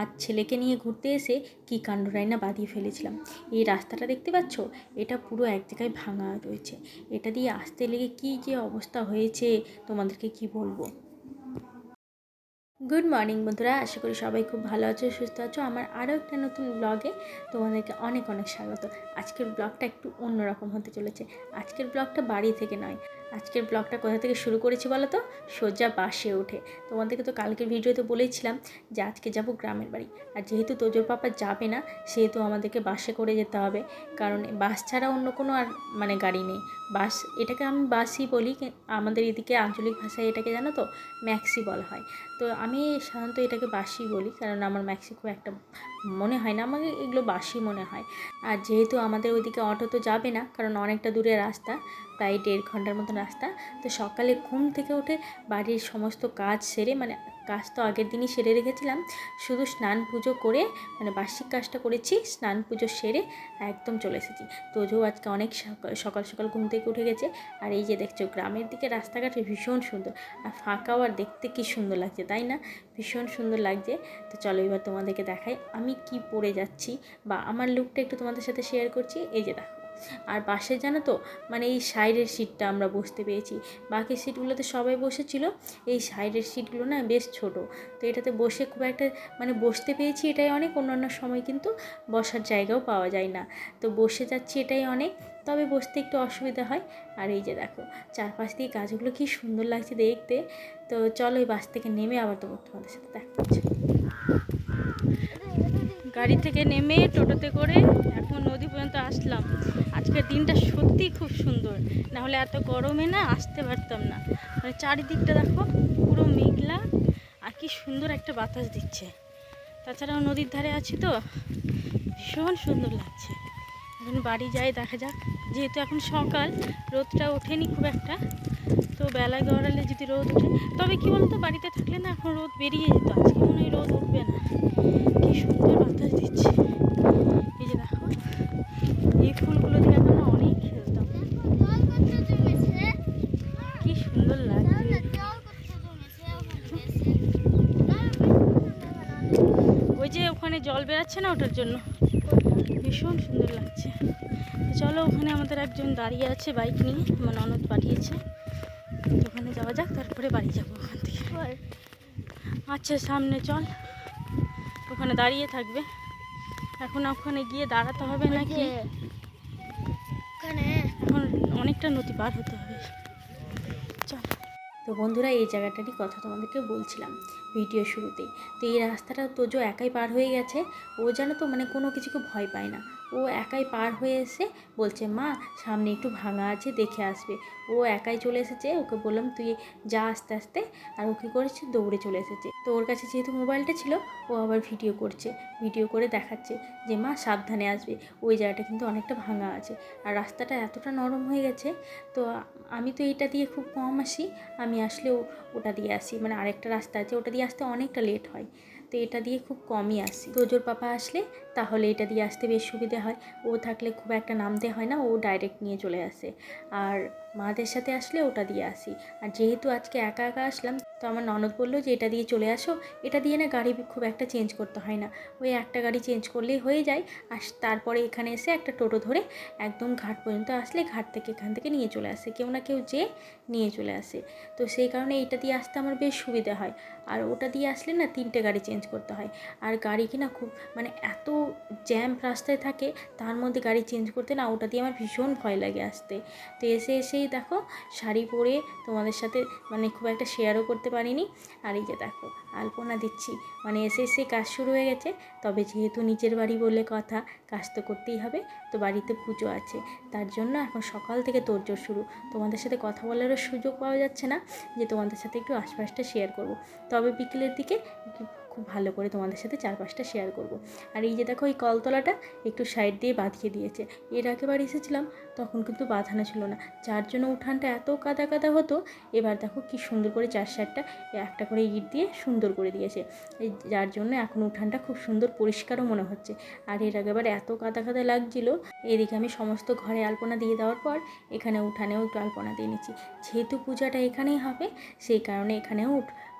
আজ ছেলেকে নিয়ে ঘুরতে এসে কী কাণ্ডটাই না বাঁধিয়ে ফেলেছিলাম। এই রাস্তাটা দেখতে পাচ্ছ? এটা পুরো এক জায়গায় ভাঙা রয়েছে। এটা দিয়ে আসতে লেগে কী যে অবস্থা হয়েছে, তোমাদেরকে কি বলব? গুড মর্নিং বন্ধুরা, আশা করি সবাই খুব ভালো আছো, সুস্থ আছো। আমার আরও একটা নতুন ব্লগে তোমাদেরকে অনেক অনেক স্বাগত। আজকের ব্লগটা একটু অন্যরকম হতে চলেছে। আজকের ব্লগটা বাড়ি থেকে নয় আজকের ব্লগটা কোথা থেকে শুরু করেছি বলো তো? সোজা বাসে ওঠে তোমাদেরকে তো কালকের ভিডিওতে বলেছিলাম যে আজকে যাব গ্রামের বাড়ি। আর যেহেতু তোজোর পাপা যাবে না, সেহেতু আমাদেরকে বাসে করে যেতে হবে। কারণ বাস ছাড়া অন্য কোনো আর মানে গাড়ি নেই। বাস, এটাকে আমি বাসই বলি আমাদের এদিকে আঞ্চলিক ভাষায় এটাকে জানো তো, ম্যাক্সি বলা হয়। তো আমি সাধারণত এটাকে বাসি বলি, কারণ আমার ম্যাক্সি খুব একটা মনে হয় না, আমাকে এগুলো বাসি মনে হয়। আর যেহেতু আমাদের ওইদিকে অটো তো যাবে না, কারণ অনেকটা দূরে রাস্তা প্রায় দেড় ঘণ্টার মতো রাস্তা তো সকালে ঘুম থেকে উঠে বাড়ির সমস্ত কাজ সেরে মানে কাজ তো আগের দিনই সেরে রেখেছিলাম, শুধু স্নান পুজো করে মানে বার্ষিক কাজটা করেছি, স্নান পুজো সেরে একদম চলে এসেছি। তোজো আজকে অনেক সকাল সকাল ঘুম থেকে উঠে গেছে, আর এই যে দেখছ গ্রামের দিকে রাস্তাঘাট ভীষণ সুন্দর, আর ফাঁকাও আর দেখতে কি সুন্দর লাগছে, তাই না? ভীষণ সুন্দর লাগছে। তো চলো এবার তোমাদেরকে দেখাই আমি কি পরে যাচ্ছি, বা আমার লুকটা একটু তোমাদের সাথে শেয়ার করছি, এই যে দেখো আর বাসে জানো তো মানে এই সাইডের সিটটা আমরা বসতে পেয়েছি বাকি সিটগুলোতে সবাই বসেছিল, এই সাইডের সিটগুলো না বেশ ছোট। তো এটাতে বসে খুব একটা মানে বসতে পেয়েছি এটাই অনেক, অন্যান্য সময় কিন্তু বসার জায়গাও পাওয়া যায় না। তো বসে যাচ্ছি এটাই অনেক, তবে বসতে একটু অসুবিধা হয়। আর এই যে দেখো, চারপাশ দিয়ে গাছগুলো কি সুন্দর লাগছে দেখতে। তো চলো এই বাস থেকে নেমে আবার তোমার, তোমাদের সাথে দেখা গাড়ি থেকে নেমে টোটোতে করে এখন নদী পর্যন্ত আসলাম। আজকের দিনটা সত্যিই খুব সুন্দর। না হলে এত গরমে না আসতে পারতাম না। মানে চারিদিকটা দেখো, পুরো মেঘলা আর কি সুন্দর একটা বাতাস দিচ্ছে। তাছাড়াও নদীর ধারে আছি তো, ভীষণ সুন্দর লাগছে। এখন বাড়ি যাই, দেখা যাক। যেহেতু এখন সকাল, রোদটা ওঠেনি খুব একটা। তো বেলা গড়ালে যদি রোদ ওঠে, তবে কি বলতো, বাড়িতে থাকলে না এখন রোদ বেরিয়ে যেত। আজকে মনে হয় রোদ উঠবে না। কি সুন্দর বাতাস দিচ্ছে। এই যে দেখো, এই ফুলগুলো দিয়ে আমরা অনেক খেলতাম। কি সুন্দর লাগছে। ওই যে ওখানে জল বেরাচ্ছে না ওটার জন্য। ভীষণ সুন্দর লাগছে। চলো, ওখানে আমাদের একজন দাঁড়িয়ে আছে বাইক নিয়ে, আমার ননদ পাঠিয়েছে। ওখানে যাওয়া যাক তারপরে বাড়ি যাব ওখান থেকে। আচ্ছা সামনে চল। ওখানে দাঁড়িয়ে থাকবে। এখন ওখানে গিয়ে দাঁড়াতে হবে নাকি? এখন অনেকটা নদী পার হতে হবে। চল। তো বন্ধুরা এই জায়গাটারই কথা তোমাদেরকে বলছিলাম ভিডিও শুরুতেই। তো এই রাস্তাটা তোজো একাই পার হয়ে গেছে ও যেন তো মানে কোনো কিছুকে ভয় পায় না। ও একাই পার হয়ে এসে বলছে, মা, সামনে একটু ভাঙা আছে, দেখে আসবে। ও একাই চলে এসেছে, ওকে বললাম, তুই যা আস্তে আস্তে। আর ও কী করেছে, দৌড়ে চলে এসেছে। তো ওর কাছে যেহেতু মোবাইলটা ছিল, ও আবার ভিডিও করছে, ভিডিও করে দেখাচ্ছে যে, মা, সাবধানে আসবে, ওই জায়গাটা কিন্তু অনেকটা ভাঙা আছে। আর রাস্তাটা এতটা নরম হয়ে গেছে, তো আমি তো এটা দিয়ে খুব কম আসি, আমি আসলেও ওটা দিয়ে আসি মানে আরেকটা রাস্তা আছে, ওটা দিয়ে আসতে অনেকটা লেট হয়, তো এটা দিয়ে খুব কমই আসি। তোজোর পাপা আসলে তাহলে এটা দিয়ে আসতে বেশ সুবিধে হয়। ও থাকলে খুব একটা নামতে হয় না, ও ডাইরেক্ট নিয়ে চলে আসে। আর মাদের সাথে আসলে ওটা দিয়ে আসি। আর যেহেতু আজকে একা একা আসলাম, তো আমার ননদ বলল যে, এটা দিয়ে চলে আসো। এটা দিয়ে না গাড়ি খুব একটা চেঞ্জ করতে হয় না। ওই একটা গাড়ি চেঞ্জ করলেই হয়ে যায়। আর তারপরে এখানে এসে একটা টোটো ধরে একদম ঘাট পর্যন্ত আসলে ঘাট থেকে এখান থেকে নিয়ে চলে আসে। কেউ না কেউ যে নিয়ে চলে আসে। তো সেই কারণে এইটা দিয়ে আসতে আমার বেশ সুবিধা হয়। আর ওটা দিয়ে আসলে না তিনটে গাড়ি চেঞ্জ করতে হয়। আর গাড়ি কি না খুব মানে এত জ্যাম রাস্তায় থাকে, তার মধ্যে গাড়ি চেঞ্জ করতে না, ওটা দিয়ে আমার ভীষণ ভয় লাগে আসতে। তো এসে এসেই দেখো, শাড়ি পরে তোমাদের সাথে মানে খুব একটা শেয়ারও করতে পারিনি। আর এই যে দেখো, আলপনা দিচ্ছি। মানে এসে এসে কাজ শুরু হয়ে গেছে। তবে যেহেতু নিচের বাড়ি বলে কথা, কাজ তো করতেই হবে, তো বাড়িতে পুজো আছে। তার জন্য এখন সকাল থেকে তোড়জোড় শুরু। তোমাদের সাথে কথা বলারও সুযোগ পাওয়া যাচ্ছে না, যে তোমাদের সাথে একটু আশপাশটা শেয়ার করব। তবে বিকেলের দিকে খুব ভালো করে তোমাদের সাথে চারপাশটা শেয়ার করব। আর এই যে দেখো এই কলতলাটা একটু সাইড দিয়ে বাঁধিয়ে দিয়েছে। এর আগেবার এসেছিলাম, তখন কিন্তু বাঁধানো ছিল না। যার জন্য উঠানটা এত কাদা কাদা হতো, এবার দেখো কি সুন্দর করে চার সাইডটা একটা করে ইট দিয়ে সুন্দর করে দিয়েছে। এই যার জন্য এখন উঠানটা খুব সুন্দর পরিষ্কারও মনে হচ্ছে। আর এর আগেবার এত কাদা কাদা লাগছিল, এদিকে আমি সমস্ত ঘরে আলপনা দিয়ে দেওয়ার পর এখানে উঠানেও একটু আলপনা দিয়ে নিচ্ছি। যেহেতু পূজাটা এখানেই হবে, সেই কারণে এখানেও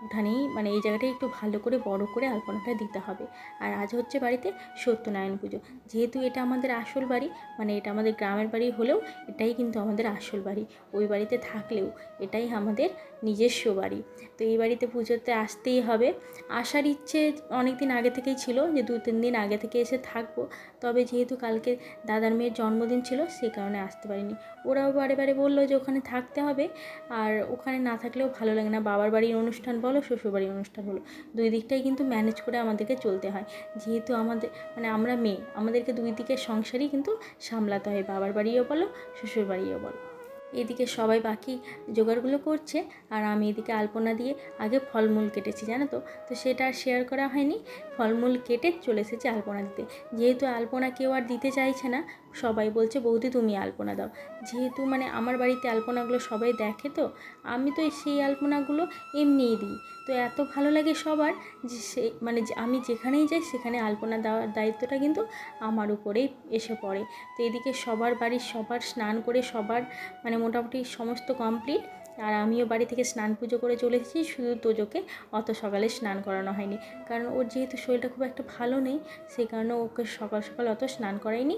উঠানেই মানে এই জায়গাটায় একটু ভালো করে, বড় করে আলপনাটা দিতে হবে। আর আজ হচ্ছে বাড়িতে সত্যনারায়ণ পুজো। যেহেতু এটা আমাদের আসল বাড়ি মানে এটা আমাদের গ্রামের বাড়ি হলেও এটাই কিন্তু আমাদের আসল বাড়ি। ওই বাড়িতে থাকলেও এটাই আমাদের নিজস্ব বাড়ি। তো এই বাড়িতে পুজোতে আসতেই হবে। আসার ইচ্ছে অনেক দিন আগে থেকেই ছিল যে দু তিন দিন আগে থেকে এসে থাকব। তবে যেহেতু কালকে দাদার মেয়ের জন্মদিন ছিল, সে কারণে আসতে পারিনি। ওরাও বারে বারে বলল যে ওখানে থাকতে হবে, আর ওখানে না থাকলেও ভালো লাগে না। বাবার বাড়ির অনুষ্ঠান বলো, শ্বশুর বাড়ির অনুষ্ঠান বলো, দুই দিকটাই কিন্তু ম্যানেজ করে আমাদেরকে চলতে হয়। যেহেতু আমাদের মানে আমরা মেয়ে, আমাদেরকে দুই দিকের সংসারই কিন্তু সামলাতে হয়। বাবার বাড়িও বলো শ্বশুরবাড়িও বলো। এদিকে সবাই বাকি জোগাড়গুলো করছে আর আমি এদিকে আলপনা দিয়ে আগে ফলমূল কেটেছি, জানো তো? তো সেটা আর শেয়ার করা হয়নি। ফলমূল কেটে চলে এসেছে আলপনা দিতে। যেহেতু আলপনা কেউ আর দিতে চাইছে না সবাই বলছে, বৌদি, তুমি আলপনা দাও। যেহেতু মানে আমার বাড়িতে আলপনাগুলো সবাই দেখে তো, আমি তো সেই আলপনাগুলো এমনিই দিই। তো এত ভালো লাগে সবার যে সে মানে আমি যেখানেই যাই সেখানে আলপনা দেওয়ার দায়িত্বটা কিন্তু আমার উপরেই এসে পড়ে। তো এদিকে সবার বাড়ির সবার স্নান করে সবার মানে মোটামুটি সমস্ত কমপ্লিট আর আমিও বাড়ি থেকে স্নান পুজো করে চলে এসেছি। শুধু তোজোকে অত সকালে স্নান করানো হয়নি। কারণ ওর যেহেতু শরীরটা খুব একটা ভালো নেই সেই কারণে ওকে সকাল সকাল অত স্নান করাইনি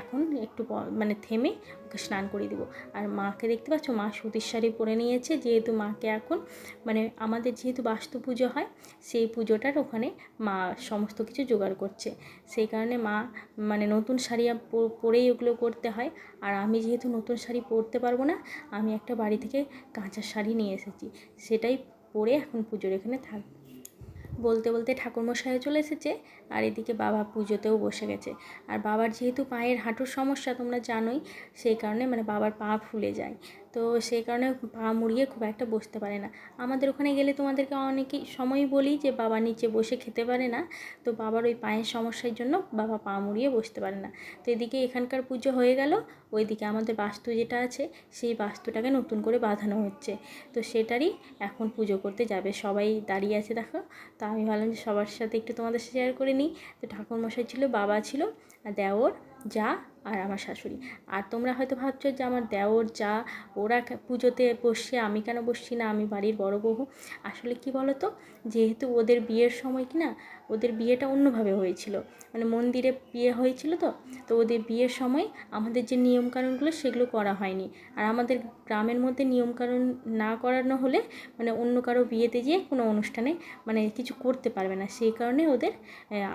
এখন একটু মানে থেমে ওকে স্নান করিয়ে দিব। আর মাকে দেখতে পাচ্ছ, মা সুতির শাড়ি পরে নিয়েছে। যেহেতু মাকে এখন মানে আমাদের যেহেতু বাস্তু পুজো হয়, সেই পুজোটার ওখানে মা সমস্ত কিছু জোগাড় করছে। সেই কারণে মা মানে নতুন শাড়ি পরেই ওগুলো করতে হয়। আর আমি যেহেতু নতুন শাড়ি পরতে পারব না, আমি একটা বাড়ি থেকে কাঁচা শাড়ি নিয়ে এসেছি। সেটাই পরে এখন পুজোর এখানে থাক, বলতে বলতে ঠাকুরমশাইও চলে এসেছে, আর এদিকে বাবা পুজোতেও বসে গেছে। আর বাবার যেহেতু পায়ের হাঁটুর সমস্যা তোমরা জানোই, সেই কারণে মানে বাবার পা ফুলে যায়। তো সেই কারণে পা মুড়িয়ে খুব একটা বসতে পারে না। আমাদের ওখানে গেলে তোমাদেরকে অনেকেই সময় বলি যে, বাবা নিচে বসে খেতে পারে না। তো বাবার ওই পায়ের সমস্যার জন্য বাবা পা মুড়িয়ে বসতে পারে না। তো এদিকে এখানকার পুজো হয়ে গেল। ওইদিকে আমাদের বাস্তু যেটা আছে, সেই বাস্তুটাকে নতুন করে বাঁধানো হচ্ছে। তো সেটারই এখন পুজো করতে যাবে। সবাই দাঁড়িয়ে আছে দেখো। তো আমি ভাবলাম যে সবার সাথে একটু তোমাদের শেয়ার করে নিই। তো ঠাকুরমশাই ছিল, বাবা ছিল দেওর যা আর আমার শাশুড়ি। আর তোমরা হয়তো ভাবছ যে আমার দেওর যা, ওরা পুজোতে বসছে, আমি কেন বসছি না? আমি বাড়ির বড় বউ। আসলে কি বলো তো যেহেতু ওদের বিয়ের সময় কি না ওদের বিয়েটা অন্যভাবে হয়েছিল। মানে মন্দিরে বিয়ে হয়েছিল তো তো ওদের বিয়ের সময় আমাদের যে নিয়মকানুনগুলো সেগুলো করা হয়নি। আর আমাদের গ্রামের মধ্যে নিয়মকানুন না করানো হলে মানে অন্য কারও বিয়েতে গিয়ে কোনো অনুষ্ঠানে মানে কিছু করতে পারবে না। সেই কারণে ওদের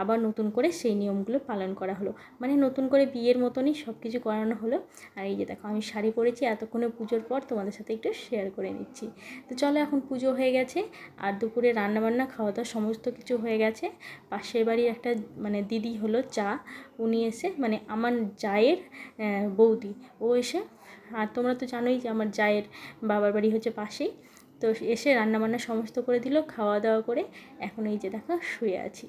আবার নতুন করে সেই নিয়মগুলো পালন করা হলো। মানে নতুন করে বিয়ের মতনই সব কিছু করানো হলো। আর এই যে দেখো, আমি শাড়ি পরেছি, এতক্ষণে পুজোর পর তোমাদের সাথে একটু শেয়ার করে নিচ্ছি। তো চলো এখন পুজো হয়ে গেছে, আর দুপুরে রান্নাবান্না, খাওয়া দাওয়া, সমস্ত কিছু হয়ে গেছে। পাশের বাড়ির একটা মানে দিদি হলো চা, উনি এসে মানে আমার জায়ের বৌদি, ও এসে, আর তোমরা তো জানোই যে আমার জায়ের বাবার বাড়ি হচ্ছে পাশেই, তো এসে রান্নাবান্না সমস্ত করে দিল, খাওয়া দাওয়া করে, এখন এই যে দেখো শুয়ে আছি।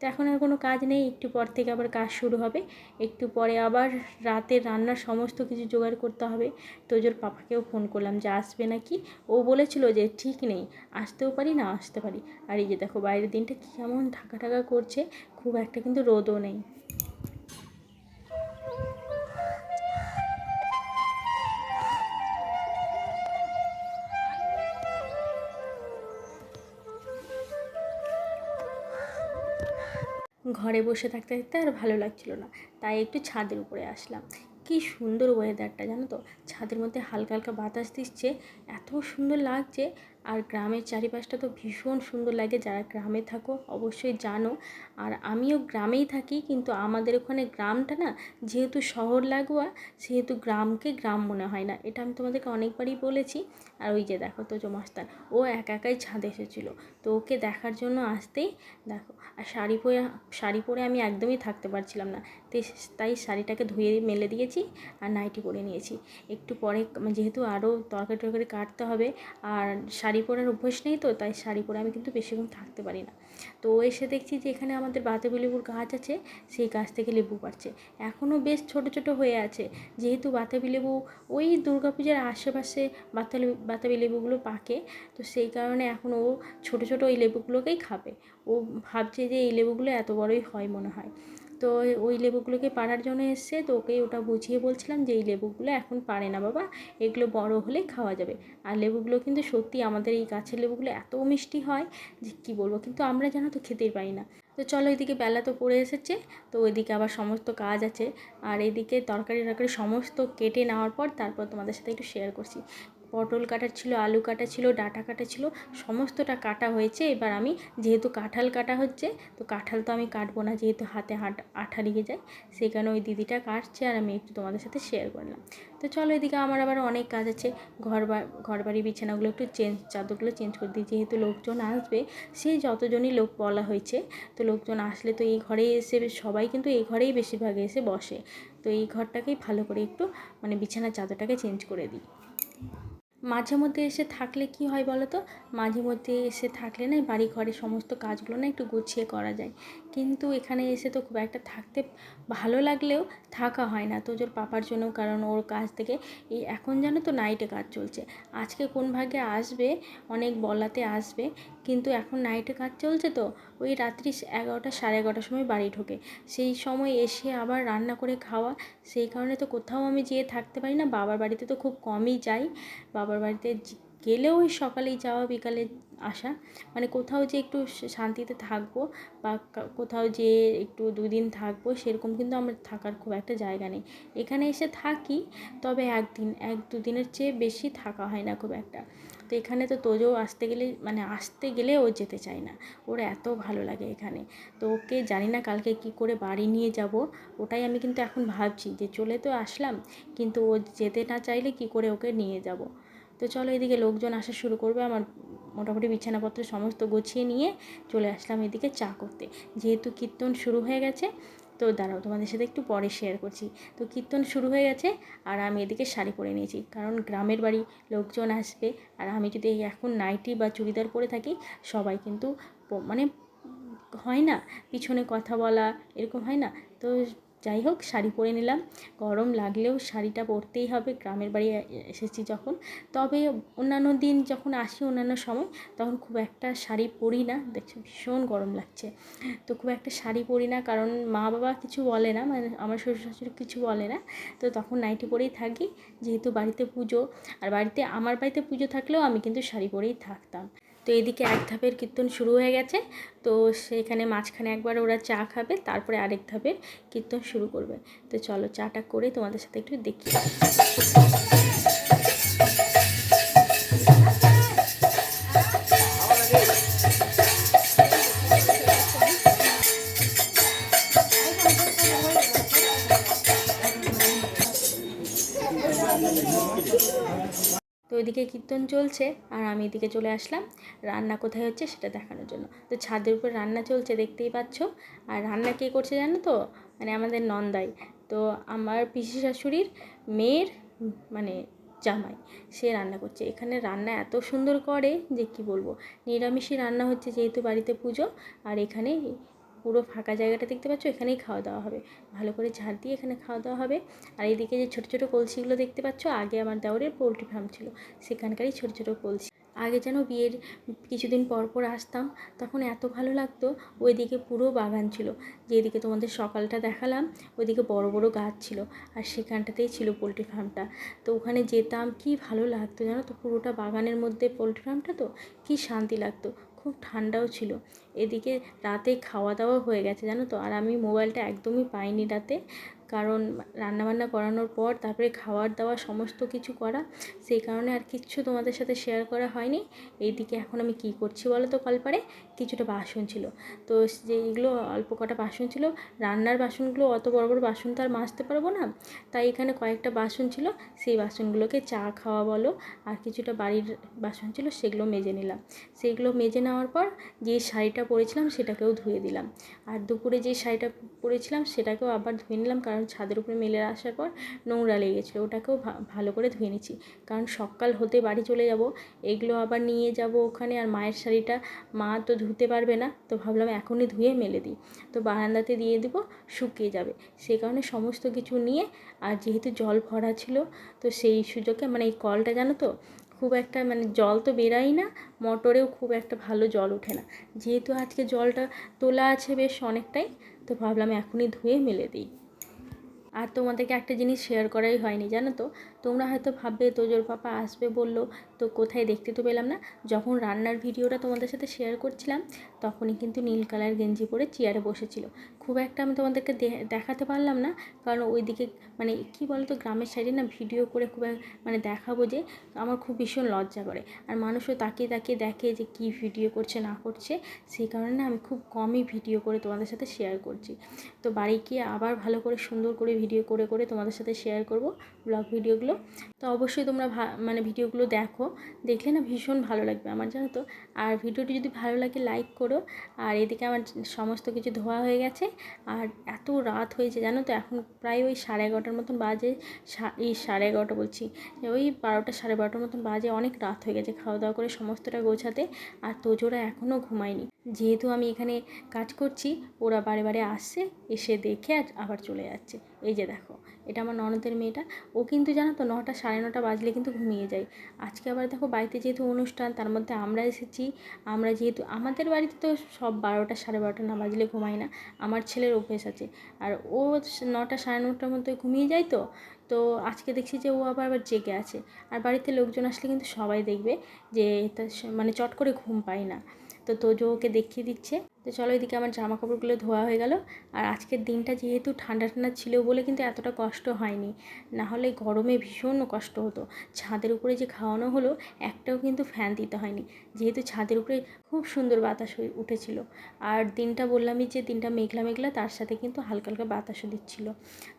তো এখন আর কোনো কাজ নেই, একটু পর থেকে আবার কাজ শুরু হবে। একটু পরে আবার রাতের রান্নার সমস্ত কিছু জোগাড় করতে হবে। তো জোর পাপাকেও ফোন করলাম যে আসবে নাকি? ও বলেছিল যে ঠিক নেই, আসতেও পারি না আসতে পারি। আর এই যে দেখো বাইরের দিনটা কেমন ঢাকা ঢাকা করছে, খুব একটা কিন্তু রোদও নেই। ঘরে বসে থাকতে থাকতে আর ভালো লাগছিল না। তাই একটু ছাদের উপরে আসলাম। কি সুন্দর ওয়েদারটা জানো তো? ছাদের মধ্যে হালকা হালকা বাতাস দিচ্ছে। এত সুন্দর লাগছে। আর গ্রামের চারিপাশটা তো ভীষণ সুন্দর লাগে, যারা গ্রামে থাকো অবশ্যই জানো। আর আমিও গ্রামেই থাকি, কিন্তু আমাদের ওখানে গ্রামটা না যেহেতু শহর লাগোয়া, সেহেতু গ্রামকে গ্রাম মনে হয় না। এটা আমি তোমাদেরকে অনেকবারই বলেছি। আর ওই যে দেখো তো জমাস্তান, ও একা একাই ছাদে এসেছিল। তো ওকে দেখার জন্য আসতেই দেখো, আর শাড়ি পরে শাড়ি পরে আমি একদমই থাকতে পারছিলাম না। তাই শাড়িটাকে ধুয়ে মেলে দিয়েছি আর নাইটি পরে নিয়েছি। একটু পরে যেহেতু আরও তরকারি টরকারি কাটতে হবে, আর শাড়ি পরার অভ্যাস নেই তো, তাই শাড়ি পরে আমি কিন্তু বেশিক্ষণ থাকতে পারি না। তো এসে দেখছি যে এখানে আমাদের বাতাবি লেবুর গাছ আছে, সেই গাছ থেকে লেবু পাড়ছে এখনও বেশ ছোট ছোট হয়ে আছে। যেহেতু বাতাবি লেবু ওই দুর্গাপূজার আশেপাশে বাতাবি বাতাবি লেবুগুলো পাকে, তো সেই কারণে এখন ও ছোট ছোট ওই লেবুগুলোকেই খাবে। ও ভাবছে যে এই লেবুগুলো এত বড়ই হয় মনে হয়। তো ওই লেবুগুলোকে পাড়ার জন্য এসছে, তো ওকে ওটা বুঝিয়ে বলছিলাম যে, এই লেবুগুলো এখন পারে না বাবা, এগুলো বড় হলে খাওয়া যাবে। আর লেবুগুলো কিন্তু সত্যি আমাদের এই গাছের লেবুগুলো এত মিষ্টি হয় যে, কী বলব? কিন্তু আমরা যেন তো খেতেই পারি না। তো চলো এদিকে বেলা তো পড়ে এসেছে, তো ওইদিকে আবার সমস্ত কাজ আছে। আর এদিকে তরকারি টরকারি সমস্ত কেটে নেওয়ার পর তারপর তোমাদের সাথে একটু শেয়ার করছি। পটল কাটা ছিল, আলু কাটা ছিল, ডাঁটা কাটা ছিল, সমস্তটা কাটা হয়েছে। এবার আমি যেহেতু কাঁঠাল কাটা হচ্ছে, তো কাঁঠাল তো আমি কাটবো না, যেহেতু হাতে হাট আঠা লেগে যায় কারণে ওই দিদিটা কাটছে আর আমি একটু তোমাদের সাথে শেয়ার করলাম। তো চলো এদিকে আমার আবার অনেক কাজ আছে, ঘর ঘর বাড়ি বিছানাগুলো একটু চেঞ্জ চাদরগুলো চেঞ্জ করে দিই। যেহেতু লোকজন আসবে সেই যতজনই লোক বলা হয়েছে, তো লোকজন আসলে তো এই ঘরেই এসে সবাই কিন্তু এই ঘরেই বেশিরভাগ এসে বসে। তো এই ঘরটাকেই ভালো করে একটু মানে বিছানার চাদরটাকে চেঞ্জ করে দিই। মাঝে মধ্যে এসে থাকলে কি হয় বলো তো মাঝে মধ্যে এসে থাকলে না বাড়ি ঘরে সমস্ত কাজগুলো না একটু গুছিয়ে করা যায়। কিন্তু এখানে এসে তো খুব একটা থাকতে ভালো লাগলেও থাকা হয় না। তো তোজোর পাপার জন্য কারণ ওর কাজ থেকে এই এখন জানো তো নাইটে কাজ চলছে। আজকে কোন ভাগে আসবে? অনেক বলাতে আসবে। কিন্তু এখন নাইটে কাজ চলছে তো, ওই রাত্রি এগারোটা সাড়ে এগারোটার সময় বাড়ি ঢোকে। সেই সময় এসে আবার রান্না করে খাওয়া। সেই কারণে তো কোথাও আমি যেয়ে থাকতে পারি না। বাবার বাড়িতে তো খুব কমই যাই। বাবার বাড়িতে গেলেও ওই সকালেই যাওয়া, বিকালে আসা। মানে কোথাও যে একটু শান্তিতে থাকব বা কোথাও যে একটু দুদিন থাকব, সেরকম কিন্তু আমার থাকার খুব একটা জায়গা নেই। এখানে এসে থাকি, তবে একদিন, এক দুদিনের চেয়ে বেশি থাকা হয় না খুব একটা। তো এখানে তো তোজো আসতে গেলে মানে আসতে গেলে ও যেতে চায় না। ওর এত ভালো লাগে এখানে। তো ওকে জানি না কালকে কি করে বাড়ি নিয়ে যাব। ওটাই আমি কিন্তু এখন ভাবছি যে চলে তো আসলাম, কিন্তু ও যেতে না চাইলে কি করে ওকে নিয়ে যাব? তো চলো এদিকে লোকজন আসা শুরু করবে। আমার মোটামুটি বিছানাপত্র সমস্ত গুছিয়ে নিয়ে চলে আসলাম এদিকে চা করতে। যেহেতু কীর্তন শুরু হয়ে গেছে তো দাঁড়াও, তোমাদের সাথে একটু পরে শেয়ার করছি। তো কীর্তন শুরু হয়ে গেছে আর আমি এদিকে শাড়ি পরে নিয়েছি। কারণ গ্রামের বাড়ি লোকজন আসবে আর আমি যদি এখন নাইটি বা চুড়িদার পরে থাকি, সবাই কিন্তু মানে হয় না, পিছনে কথা বলা এরকম হয় না। তো যাই হোক, শাড়ি পরে নিলাম। গরম লাগলেও শাড়িটা পরতেই হবে। গ্রামের বাড়ি এসেছি যখন। তবে অন্যান্য দিন যখন আসি অন্যান্য সময়, তখন খুব একটা শাড়ি পরি না। দেখছ ভীষণ গরম লাগছে। তো খুব একটা শাড়ি পরি না, কারণ মা বাবা কিছু বলে না মানে আমার শ্বশুর শাশুড়ি কিছু বলে না। তো তখন নাইটি পরেই থাকি, যেহেতু বাড়িতে পুজো। আর বাড়িতে, আমার বাড়িতে পুজো থাকলেও আমি কিন্তু শাড়ি পরেই থাকতাম। তো এদিকে এক ধাপের কীর্তন শুরু হয়ে গেছে। তো সেখানে মাঝখানে একবার ওরা চা খাবে, তারপরে আরেক ধাপের কীর্তন শুরু করবে। তো চলো চাটা করে তোমাদের সাথে একটু দেখি ওইদিকে কীর্তন চলছে আর আমি এদিকে চলে আসলাম। রান্না কোথায় হচ্ছে সেটা দেখানোর জন্য। তো ছাদের উপর রান্না চলছে, দেখতেই পাচ্ছ। আর রান্না কে করছে জানো তো? মানে আমাদের নন্দাই। তো আমার পিসি শাশুড়ির মেয়ের মানে জামাই, সে রান্না করছে। এখানে রান্না এত সুন্দর করে যে কি বলব? নিরামিষই রান্না হচ্ছে যেহেতু বাড়িতে পুজো। আর এখানে পুরো ফাঁকা জায়গাটা দেখতে পাচ্ছ, এখানেই খাওয়া দাওয়া হবে। ভালো করে ঝাড় দিয়ে এখানে খাওয়া দাওয়া হবে। আর এইদিকে যে ছোটো ছোটো কলসিগুলো দেখতে পাচ্ছ, আগে আমার দেওরের পোলট্রি ফার্ম ছিল, সেখানকারই ছোটো ছোটো কলসি। আগে যেন বিয়ের কিছুদিন পর পর আসতাম, তখন এত ভালো লাগতো, ওইদিকে পুরো বাগান ছিল। যেদিকে তোমাদের সকালটা দেখালাম, ওইদিকে বড় বড় গাছ ছিল, আর সেখানটাতেই ছিল পোলট্রি ফার্মটা। তো ওখানে যেতাম, কি ভালো লাগতো জানো তো, পুরোটা বাগানের মধ্যে পোলট্রি ফার্মটা তো, কি শান্তি লাগতো। খুব ঠান্ডাও ছিল। এদিকে রাতে খাওয়া দাওয়া হয়ে গেছে জানো তো? আর আমি মোবাইলটা একদমই পাইনি রাতে। কারণ রান্নাবান্না করানোর পর তারপরে খাওয়ার দাওয়া সমস্ত কিছু করা, সেই কারণে আর কিচ্ছু তোমাদের সাথে শেয়ার করা হয়নি। এইদিকে এখন আমি কি করছি বলো তো কলপারে? কিছুটা বাসন ছিল। তো যেইগুলো অল্প কটা বাসন ছিল, রান্নার বাসনগুলো অত বড় বড় বাসন তো আর মাজতে পারব না, তাই এখানে কয়েকটা বাসন ছিল, সেই বাসনগুলোকে চা খাওয়া বলো, আর কিছুটা বাড়ির বাসন ছিল, সেগুলো মেজে নিলাম। সেইগুলো মেজে নেওয়ার পর যে শাড়িটা পরেছিলাম সেটাকেও ধুয়ে দিলাম। আর দুপুরে যে শাড়িটা পরেছিলাম সেটাকেও আবার ধুয়ে নিলাম, কারণ ছাদের উপরে মেলে আসার পর নোংরা লেগে গেছিল ওটাকেও ভালো করে ধুয়ে নিচ্ছি। কারণ সকাল হতে বাড়ি চলে যাব, এগুলো আবার নিয়ে যাব ওখানে আর মায়ের শাড়িটা মা তো ধুতে পারবে না, তো ভাবলাম এখনই ধুয়ে মেলে দিই। তো বারান্দাতে দিয়ে দেবো, শুকিয়ে যাবে। সে কারণে সমস্ত কিছু নিয়ে আর যেহেতু জল ভরা ছিল, তো সেই সুযোগে মানে এই কলটা জানো তো, খুব একটা মানে জল তো বেরাই না, মোটরেও খুব একটা ভালো জল ওঠে না। যেহেতু আজকে জলটা তোলা আছে বেশ অনেকটাই, তো ভাবলাম এখনই ধুয়ে মেলে দিই। আর তোমাদেরকে একটা জিনিস শেয়ার করাই হয়নি জানো তো? তোমরা হয়তো ভাববে তোজোর পাপা আসবে বলল, তো কোথায় দেখতে তো পেলাম না। যখন রান্নার ভিডিওটা তোমাদের সাথে শেয়ার করছিলাম, তখনই কিন্তু নীল কালার গেঞ্জি পরে চেয়ারে বসেছিল। খুব একটা আমি তোমাদেরকে দেখাতে পারলাম না, কারণ ওইদিকে মানে কি বলতো, গ্রামের সাইডে না ভিডিও করে খুব মানে দেখাবো যে আমার খুব ভীষণ লজ্জা করে। আর মানুষও তাকিয়ে তাকিয়ে দেখে যে কী ভিডিও করছে, না করছে, সেই কারণে আমি খুব কমই ভিডিও করে তোমাদের সাথে শেয়ার করছি। তো বাড়ি গিয়ে আবার ভালো করে সুন্দর করে ভিডিও করে করে তোমাদের সাথে শেয়ার করব। ব্লগ ভিডিওগুলো তো অবশ্যই তোমরা মানে ভিডিওগুলো দেখো। দেখলে না ভীষণ ভালো লাগবে আমার, জানো তো? আর ভিডিওটি যদি ভালো লাগে লাইক করো। আর এদিকে আমার সমস্ত কিছু ধোয়া হয়ে গেছে। আর এত রাত হয়েছে, জানো তো? এখন প্রায় ওই সাড়ে এগারোটার মতন বাজে এই সাড়ে এগারোটা বলছি। ওই বারোটা সাড়ে বারোটার মতন বাজে, অনেক রাত হয়ে গেছে খাওয়া দাওয়া করে সমস্তটা গোছাতে। আর তোজোরা এখনও ঘুমায়নি। যেহেতু আমি এখানে কাজ করছি, ওরা বারে বারে আসছে, এসে দেখে আর আবার চলে যাচ্ছে। এই যে দেখো, এটা আমার ননদের মেয়েটা। ও কিন্তু জানো তো নটা সাড়ে নটা বাজলে কিন্তু ঘুমিয়ে যায়। আজকে আবার দেখো বাড়িতে যেহেতু অনুষ্ঠান, তার মধ্যে আমরা এসেছি। আমরা যেহেতু, আমাদের বাড়িতে তো সব বারোটা সাড়ে বারোটা না বাজলে ঘুমায় না। আমার ছেলের অভ্যেস আছে। আর ও নটা সাড়ে নটার মধ্যে ঘুমিয়ে যায় তো তো আজকে দেখছি যে ও আবার আবার জেগে আছে। আর বাড়িতে লোকজন আসলে কিন্তু সবাই দেখবে যে মানে চট করে ঘুম পায় না। তো তোজো ওকে দেখিয়ে দিচ্ছে। তো চলো এদিকে আমার জামা কাপড়গুলো ধোয়া হয়ে গেল। আর আজকের দিনটা যেহেতু ঠান্ডা ঠান্ডা ছিল বলে কিন্তু এতটা কষ্ট হয়নি। না হলে গরমে ভীষণ কষ্ট হতো। ছাদের উপরে যে খাওয়ানো হলো, একটাও কিন্তু ফ্যান দিতে হয়নি। যেহেতু ছাদের উপরে খুব সুন্দর বাতাস উঠেছিল। আর দিনটা বললামই যে দিনটা মেঘলা মেঘলা, তার সাথে কিন্তু হালকা হালকা বাতাসও দিচ্ছিল।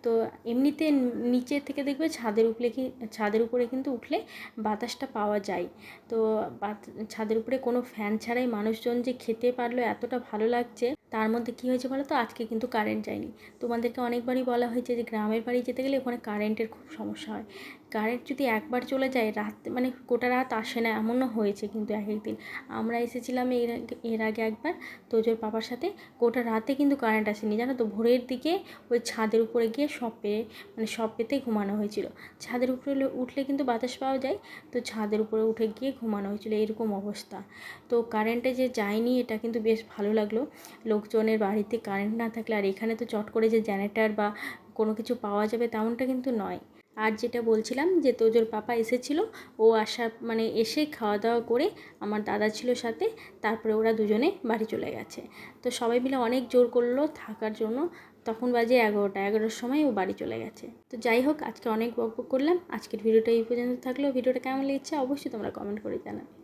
তো এমনিতে নিচে থেকে দেখবে ছাদের উপরে কি, ছাদের উপরে কিন্তু উঠলে বাতাসটা পাওয়া যায়। তো ছাদের উপরে কোনো ফ্যান ছাড়াই মানুষজন যে খেতে পারল এতটা ভালো ভালো লাগছে। তার মধ্যে কী হয়েছে বলো তো? আজকে কিন্তু কারেন্ট যায়নি। তোমাদেরকে অনেকবারই বলা হয়েছে যে, গ্রামের বাড়ি যেতে গেলে ওখানে কারেন্টের খুব সমস্যা হয়। কারেন্ট যদি একবার চলে যায়, রাত মানে গোটা রাত আসে না, এমনও হয়েছে কিন্তু এক একদিন। আমরা এসেছিলাম এর আগে এর আগে একবার তোজোর পাপার সাথে। গোটা রাতে কিন্তু কারেন্ট আসেনি, জানো তো? ভোরের দিকে ওই ছাদের উপরে গিয়ে সব মানে সব পেতে ঘুমানো হয়েছিল। ছাদের উপরে উঠলে কিন্তু বাতাস পাওয়া যায়, তো ছাদের উপরে উঠে গিয়ে ঘুমানো হয়েছিল, এরকম অবস্থা। তো কারেন্টে যে যায়নি, এটা কিন্তু বেশ ভালো লাগল। লোকজনের বাড়িতে কারেন্ট না থাকলে আর এখানে তো চট করে যে জেনারেটার বা কোনো কিছু পাওয়া যাবে, তেমনটা কিন্তু নয়। আর যেটা বলছিলাম যে তোজোর পাপা এসেছিল, ও আসা মানে এসে খাওয়া দাওয়া করে আমার দাদা ছিল সাথে, তারপরে ওরা দুজনে বাড়ি চলে গেছে। তো সবাই মিলে অনেক জোর করল থাকার জন্য। তখন বাজে এগারোটা, এগারোটার সময় ও বাড়ি চলে গেছে। তো যাই হোক, আজকে অনেক বক করলাম। আজকের ভিডিওটা এই পর্যন্ত থাকলেও ভিডিওটা কেমন লেগেছে অবশ্যই তোমরা কমেন্ট করে জানাবে।